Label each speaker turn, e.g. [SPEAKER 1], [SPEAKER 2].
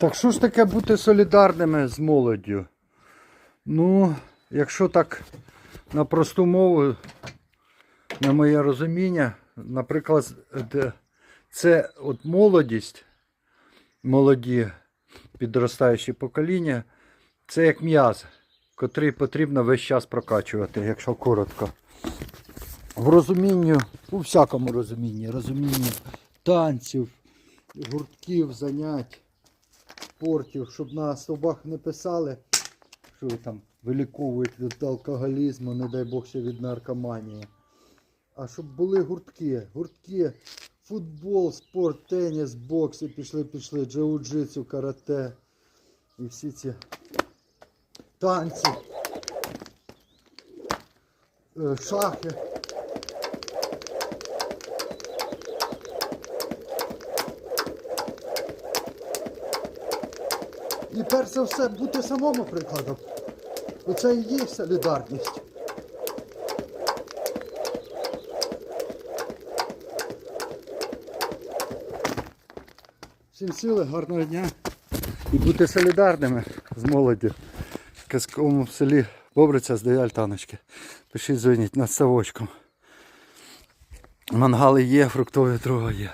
[SPEAKER 1] Так що ж таке бути солідарними з молоддю? Ну, якщо так на просту мову, на моє розуміння, наприклад, це от молодість, молоді підростаючі покоління, це як м'яз, котрий потрібно весь час прокачувати, якщо коротко. В розумінні, у всякому розумінні, розумінні танців, гуртків, занять, спортів, щоб на стовбах не писали, що ви там виліковують від алкоголізму, не дай Бог ще від наркоманії. А щоб були гуртки, гуртки, футбол, спорт, теніс, бокс і пішли, пішли, джиу-джитсу, карате і всі ці танці, е, шахи. І перш за все бути самому прикладом. Оце і є солідарність. Всім сили, гарного дня. І бути солідарними з молоддю. В казковому селі Бобриця з Альтаночки. Пишіть, дзвоніть над ставочком. Мангали є, фруктові дрова є.